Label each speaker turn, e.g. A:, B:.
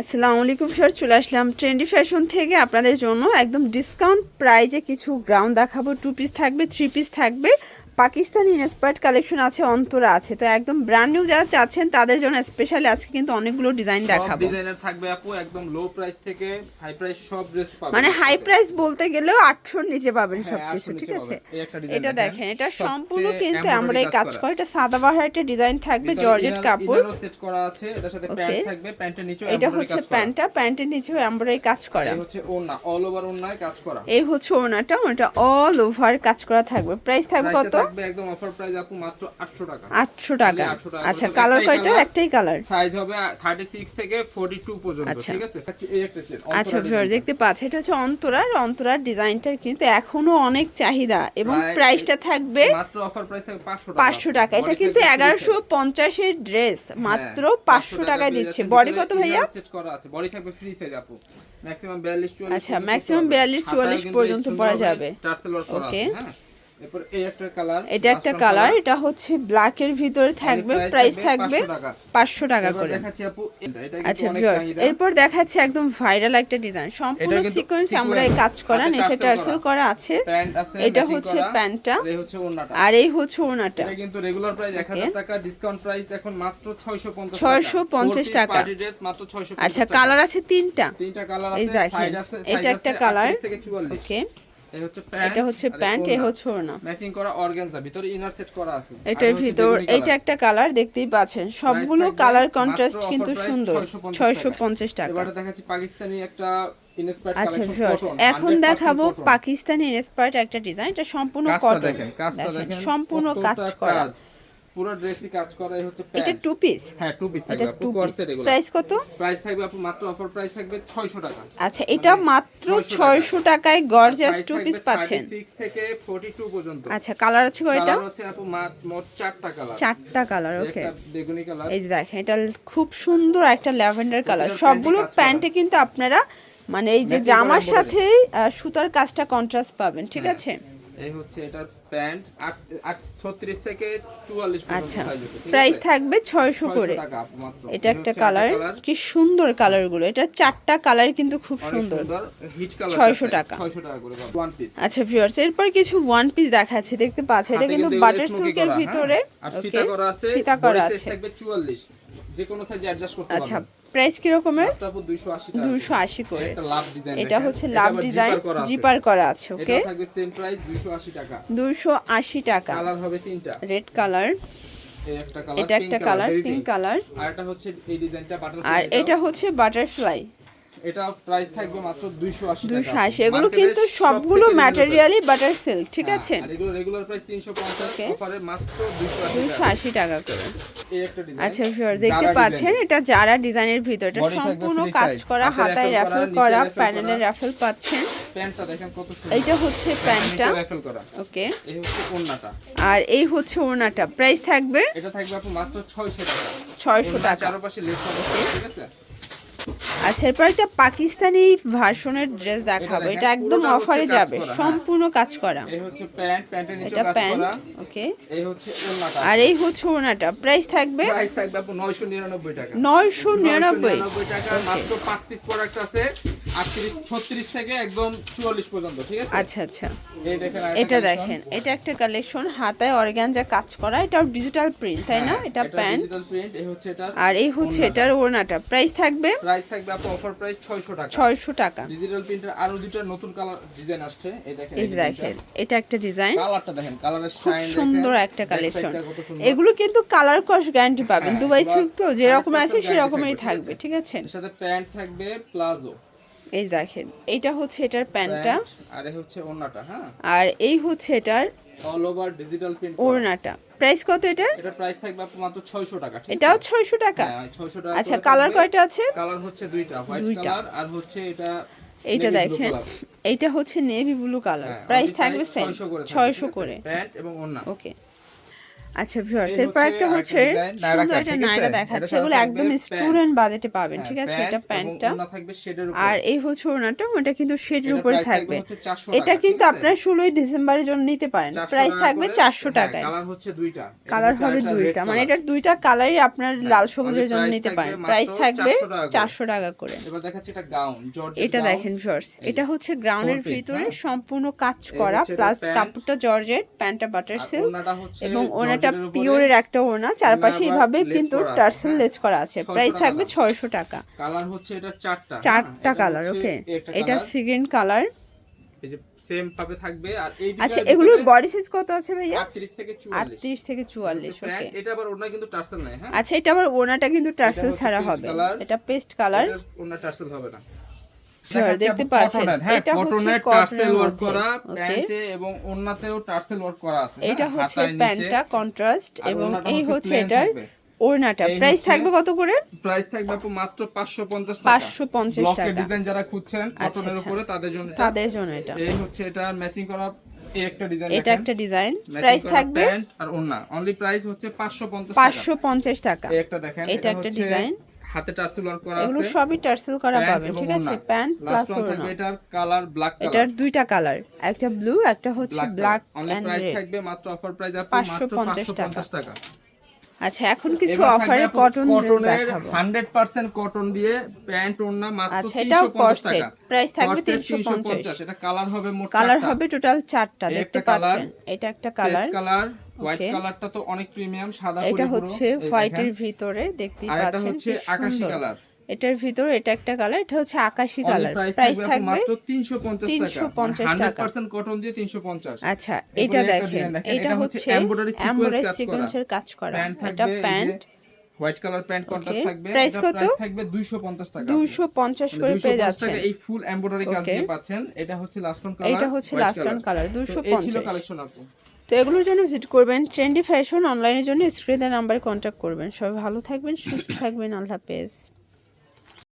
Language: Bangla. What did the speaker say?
A: আসসালামু আলাইকুম স্যার, চলে আসলাম ট্রেন্ডি ফ্যাশন থেকে আপনাদের জন্য একদম ডিসকাউন্ট প্রাইজে কিছু গ্রাউন্ড দেখাবো। টু পিস থাকবে থ্রি পিস থাকবে। পাকিস্তানি ইন্সপায়ার্ড কালেকশন আছে অন্তরা আছে। তো একদম ব্র্যান্ড নিউ যারা চাচ্ছেন তাদের জন্য স্পেশালি আজকে কিন্তু অনেকগুলো ডিজাইন
B: সব
A: দেখাবো।
B: ডিজাইনের থাকবে আপু একদম লো প্রাইস থেকে হাই প্রাইস সব ড্রেস পাবেন।
A: মানে হাই প্রাইস বলতে গেলেও আটশোর নিচে পাবেন
B: হ্যাঁ,
A: সবকিছু
B: 800
A: ঠিক আছে? এটা
B: দেখেন।
A: এটা সম্পূর্ণ কিন্তু আমরা এই কাজ
B: করা।
A: এটা সাদাবাহার একটা ডিজাইন থাকবে জর্জেট কাপড়
B: সেট করা আছে এটার সাথে প্যান্ট থাকবে প্যান্টের নিচেও
A: এটা হচ্ছে প্যান্টটা প্যান্টের নিচেও এমব্রয়ডারি কাজ করা।
B: এই হচ্ছে ওড়না অল ওভার ওড়নায় কাজ করা।
A: এই হচ্ছে ওনাটা ওটা অল ওভার কাজ করা থাকবে। প্রাইস থাকবে কত?
B: একদম অফার প্রাইস আপু মাত্র 800 টাকা। 800 টাকা।
A: আচ্ছা কালার কয়টা? একটাই কালার
B: সাইজ হবে 36 থেকে 42 পর্যন্ত
A: আচ্ছা।
B: ঠিক আছে? এই একটা সেট
A: আচ্ছা ভিউয়ার দেখতে পাচ্ছ এটা হচ্ছে অন্তরার। অন্তরার ডিজাইনটার কিন্তু এখনও অনেক চাহিদা এবং প্রাইসটা থাকবে
B: মাত্র অফার প্রাইস থাকবে 500 টাকা।
A: পাঁচশো টাকা। এটা কিন্তু
B: থাকবে
A: এগারোশো
B: 3
A: ড্রেস
B: হ্যাঁ,
A: মাত্র পাঁচশো টাকায় দিচ্ছে। বডি কত ভাইয়া?
B: সেট করা আছে। বডি থাকবে ফ্রি সাইজ আপু। ম্যাক্সিমাম 42 44
A: আচ্ছা,
B: পর্যন্ত
A: 42 44 পর্যন্ত পরা যাবে।
B: Tassel
A: Okay.
B: হ্যাঁ। কালার
A: এটা একটা কালার এটা হচ্ছে ব্ল্যাকের ভিতরে থাকবে প্রাইস
B: থাকবে
A: থাকবে
B: 500 টাকা।
A: পাঁচশো টাকা করে। আচ্ছা এরপর দেখাচ্ছে একদম ভাইরাল একটা ডিজাইন সম্পূর্ণ সিকোয়েন্স আমরা এই কাজ করা নিচে টার্সেল
B: করা।
A: আছে। এটা হচ্ছে প্যান্টটা।
B: আর এই হচ্ছে
A: ওনাটা
B: কিন্তু রেগুলার প্রাইস 1000
A: Okay.
B: টাকা ডিসকাউন্ট প্রাইস এখন মাত্র 650
A: 650 টাকা।
B: পার্টি ড্রেস মাত্র 650
A: আচ্ছা কালার আছে তিনটা।
B: তিনটা কালার আছে সাইড আছে
A: এটা একটা
B: আছে
A: colour।
B: 38 থেকে 44
A: ওকে। এটা হচ্ছে প্যান্ট এ হচ্ছে ওড়না।
B: ম্যাচিং করা অর্গানজা ভিতরে ইনার সেট করা আছে।
A: এটার ভিতর এটা একটা কালার দেখতেই পাচ্ছেন। সবগুলো কালার কন্ট্রাস্ট কিন্তু সুন্দর।
B: 650
A: ছয়শো পঞ্চাশ টাকা।
B: এবারে দেখাচ্ছি পাকিস্তানি একটা
A: আচ্ছা এখন দেখাবো পাকিস্তানি ইন্সপায়ার্ড একটা ডিজাইন এটা সম্পূর্ণ কটন সম্পূর্ণ কাজ করা।
B: পুরো ড্রেসই কাজ করা হচ্ছে
A: এটা টু পিস
B: হ্যাঁ টু পিস থাকবে আপু
A: পিস
B: এগুলো।
A: প্রাইস কত?
B: প্রাইস থাকবে আপু মাত্র অফার প্রাইস থাকবে 600 টাকা।
A: আচ্ছা এটা মাত্র
B: 600
A: ছয়শো টাকায় গর্জিয়াস টু পিস পাচ্ছেন।
B: 36 থেকে 42 পর্যন্ত।
A: আচ্ছা কালার আছে কয়টা?
B: কালার হচ্ছে আপু মোট চারটা কালার
A: চারটা কালার ওকে
B: বেগুনি কালার
A: এই দেখেন এটা খুব সুন্দর একটা ল্যাভেন্ডার কালার সবগুলো
B: প্যান্টে
A: কিন্তু আপনারা মানে এই যে জামার সাথে সুতার কাজটা কন্ট্রাস্ট পাবেন ঠিক
B: হ্যাঁ।
A: আছে?
B: এই হচ্ছে এটার প্যান্ট 36 থেকে 44 পর্যন্ত
A: আচ্ছা প্রাইস থাকবে ছয়শো
B: 600
A: করে। এটা একটা কালার কি সুন্দর কালারগুলো এটা চারটা কালার কিন্তু খুব সুন্দর।
B: হিট কালার
A: 600 টাকা।
B: 600 টাকা করে ওয়ান পিস
A: আচ্ছা ভিউয়ার্স এরপর কিছু ওয়ান পিস দেখাচ্ছে দেখতে পাচ্ছেন? এটা কিন্তু বাটার সিল্কের ভিতরে।
B: আর ফিতা করা আছে
A: ফিতা করা আছে।
B: থাকবে 44 যে কোনো সাইজ অ্যাডজাস্ট করতে
A: আচ্ছা
B: পারবেন।
A: প্রাইস কি রকমের?
B: 280
A: দুশো আশি করে। এটা হচ্ছে লাভ ডিজাইন জিপার করা আছে। ওকে
B: এটা থাকবে সেম প্রাইস 280 টাকা।
A: দুশো আশি টাকা।
B: কালার হবে তিনটা।
A: রেড কালার এটা একটা কালার পিঙ্ক কালার
B: আর এটা হচ্ছে এই ডিজাইনটা বাটার
A: আর এটা হচ্ছে বাটারফ্লাই
B: এটা প্রাইস থাকবে মাত্র 280 টাকা।
A: দুশো আশি এগুলো কিন্তু সবগুলো ম্যাটেরিয়ালই বাটার সিল্ক ঠিক
B: হ্যাঁ,
A: আছে?
B: আর এগুলো রেগুলার প্রাইস 350 অফারে মাত্র 280 টাকা।
A: করে।
B: এই একটা ডিজাইন
A: আচ্ছা ভিউয়ার দেখতে পাচ্ছেন এটা যারা ডিজাইনের ভিতর এটা সম্পূর্ণ কাজ করা হাতায় র্যাফেল
B: করা,
A: প্যানেলে। র্যাফেল পাচ্ছেন।
B: প্যান্টটা দেখেন কত সুন্দর।
A: এইটা হচ্ছে প্যান্টটা।
B: রেফেল করা।
A: ওকে
B: এই হচ্ছে ওন্নাটা
A: আর এই হচ্ছে ওড়নাটা। প্রাইস থাকবে
B: এটা থাকবে মাত্র 600 টাকা।
A: ছয়শো
B: ওন্নার
A: টাকা।
B: চারপাশে লেস ঠিক আছে?
A: আচ্ছা এরপর একটা পাকিস্তানি ভার্সনের ড্রেস দেখাবো। এটা একদম অফারে যাবে
B: হ্যাঁ।
A: সম্পূর্ণ কাজ করা। এটা প্যান্ট ওকে। আর এই হচ্ছে ওনাটা প্রাইস থাকবে
B: নয়শো নিরানব্বই টাকা।
A: নয়শো নিরানব্বই।
B: টাকা মাত্র পাঁচ পিস প্রোডাক্ট আছে। 38 36 থেকে একদম 44 পর্যন্ত ঠিক আছে?
A: আচ্ছা আচ্ছা।
B: এই দেখেন
A: এটা দেখেন এটা একটা কালেকশন হাতায় অর্গানজা কাজ করা এটাও ডিজিটাল প্রিন্ট তাই না?
B: হ্যাঁ,
A: এটা প্যান্ট।
B: ডিজিটাল প্রিন্ট এই হচ্ছে এটা
A: আর এই হচ্ছে এটার ওড়নাটা। প্রাইস থাকবে?
B: প্রাইস থাকবে অফার প্রাইস 600 টাকা।
A: ছয়শো টাকা।
B: ডিজিটাল প্রিন্টের আরও দুটো নতুন কালার ডিজাইন আসছে। এই দেখেন
A: এই দেখেন এটা একটা ডিজাইন
B: কালারটা দেখেন কালারের শাইন
A: সুন্দর একটা কালেকশন এগুলো কিন্তু কালার কস গ্যারান্টি পাবেন।
B: হ্যাঁ,
A: দুবাই
B: এগুলো
A: সিল্ক তো যেরকম আছে সেরকমই
B: থাকবে, ঠিক আছে?
A: ঠিক আছে?
B: এর সাথে প্যান্ট থাকবে প্লাজো।
A: এই দেখেন এইটা হচ্ছে এটার প্যান্টটা।
B: আর এই হচ্ছে ওন্নাটা হ্যাঁ?
A: আর এই হচ্ছে এটার
B: অল ওভার ডিজিটাল প্রিন্ট
A: ওড়নাটা। প্রাইস কত এটার?
B: এটা প্রাইস থাকবে মাত্র 600 টাকা ঠিক
A: এটাও ছয়শো টাকা?
B: হ্যাঁ 600 টাকা
A: আচ্ছা কালার কয়টা আছে?
B: কালার হচ্ছে দুইটা হোয়াইট। কালার আর হচ্ছে এটা
A: এইটা দেখেন। এইটা হচ্ছে নেভি ব্লু কালার প্রাইস থাকবে সেম
B: 600 করে থাকবে,
A: ছয়শো
B: ঠিক আছে?
A: করে।
B: প্যান্ট এবং ওন্না
A: ওকে আচ্ছা ভিউয়ার্স এরপর একটা হচ্ছে সুন্দর একটা নায়রা দেখাচ্ছে এগুলো একদম স্টুডেন্ট বাজেটে পাবেন
B: হ্যাঁ,
A: ঠিক আছে? এটা প্যান্টটা আর এই হচ্ছে ওনাটা ওটা কিন্তু শেডের উপরে থাকবে এটা কিন্তু আপনার ষোলোই ডিসেম্বরের জন্য নিতে পারেন। প্রাইস থাকবে চারশো টাকায়।
B: কালার
A: হবে দুইটা মানে। এটার দুইটা কালারই আপনার লাল সবুজের জন্য নিতে পারেন। প্রাইস থাকবে
B: 400 টাকা করে।
A: চারশো টাকা করে।
B: এটা
A: দেখেন ভিউয়ার্স এটা হচ্ছে গ্রাউন্ডের ভিতরে
B: হ্যাঁ?
A: সম্পূর্ণ কাজ করা প্লাস। কাপড়টা জর্জেট প্যান্টটা বাটার সিল্ক এবং ওনাটা
B: উপরে
A: পিওরের একটা ওড়না চারপাশে এইভাবে কিন্তু টার্সেল
B: হ্যাঁ?
A: লেস করা আছে। প্রাইস থাকবে। ছয়শো টাকা।
B: কালার হচ্ছে এটা চারটা। হ্যাঁ?
A: চারটা কালার ওকে। এটা সিগ্রিন কালার।
B: এই যে সেম ভাবে থাকবে। আর এই
A: আচ্ছা এগুলোর বডি সাইজ কত আছে ভাইয়া?
B: 38 থেকে 44
A: আটত্রিশ থেকে চুয়াল্লিশ ওকে।
B: এটা আবার ওড়না কিন্তু টার্সেল নাই হ্যাঁ।
A: আচ্ছা এটা আবার ওনাটা কিন্তু টার্সেল ছাড়া হবে। এটা পেস্ট কালার
B: ওড়না টার্সেল হবে না।
A: দেখতে পাচ্ছেন।
B: হ্যাঁ
A: এটা হচ্ছে
B: কটনের ওয়ার্ক করা প্যান্টে এবং ওড়নাতেও টার্সেল ওয়ার্ক করা আছে হ্যাঁ,
A: এটা হচ্ছে প্যান্টটা কন্ট্রাস্ট এবং এই
B: হচ্ছে
A: হচ্ছে এটার ওড়নাটা। প্রাইস থাকবে কত করে?
B: প্রাইস থাকবে আপু মাত্র 550 টাকা।
A: 550
B: ব্লকের ডিজাইন যারা খুঁজছেন কটনের
A: আচ্ছা।
B: উপরে তাদের জন্য এটা।
A: তাদের জন্য এটা।
B: এই হচ্ছে এটা ম্যাচিং করা ডিজাইন
A: এটা একটা ডিজাইন প্রাইস থাকবে
B: আর ওড়না। অনলি প্রাইস হচ্ছে 550 টাকা।
A: পাঁচশো পঞ্চাশ টাকা।
B: একটা দেখেন
A: এটা একটা ডিজাইন।
B: হাতে টার্সেল ওয়ার্ক করা আছে।
A: এগুলো সবই টার্সেল করা পাবেন ঠিক আছে? প্যান্ট প্লাস ওড়না।
B: এটার কালার ব্ল্যাক কালার এটার
A: দুইটা কালার একটা ব্লু একটা হচ্ছে ব্ল্যাক
B: অনলি প্রাইস থাকবে মাত্র অফার প্রাইস আপু
A: 550
B: মাত্র 550 টাকা।
A: আচ্ছা এখন কিছু অফারে কটন
B: কটনের
A: দেখাবো।
B: 100% কটন দিয়ে প্যান্ট ওড়না মাত্র
A: আচ্ছা, এটাও
B: 350 টাকা।
A: Price থাকবে
B: Corset
A: 350
B: এটা কালার হবে মোট
A: কালার হবে টোটাল চারটা দেখতে পাচ্ছেন। এটা একটা কালার
B: কালার হোয়াইট কালারটা তো অনেক প্রিমিয়াম সাদা
A: এটা হচ্ছে হোয়াইটের ভিতরে দেখতেই
B: এটা
A: পাচ্ছেন
B: হচ্ছে আকাশি কালার
A: এটার ভিতরে এটা একটা কালার এটা হচ্ছে আকাশি কালার
B: প্রাইস
A: প্রাইস
B: থাকবে মাত্র 350
A: 350
B: টাকা।
A: টাকা।
B: 100% কটন দিয়ে 350
A: আচ্ছা এটা দেখেন এটা হচ্ছে এমব্রয়ডারি সিকোয়েন্সের কাজ করা। এটা pant
B: white colour pant contrast থাকবে। এটা
A: কত?
B: থাকবে 250 টাকা।
A: 250
B: মানে
A: করে পেয়ে
B: 250
A: যাচ্ছেন।
B: এই ফুল এমব্রয়ডারি কাজ দিয়ে পাচ্ছেন। এটা হচ্ছে লাস্ট কালার
A: এটা হচ্ছে লাস্ট কালার
B: এই ছিল কালেকশন আপু।
A: তো এগুলোর জন্য ভিজিট করবেন। ট্রেন্ডি ফ্যাশন অনলাইনের জন্য স্ক্রিনের নাম্বারে কন্ট্যাক্ট করবেন। সবাই ভালো থাকবেন, সুস্থ থাকবেন। আল্লাহ হাফেজ।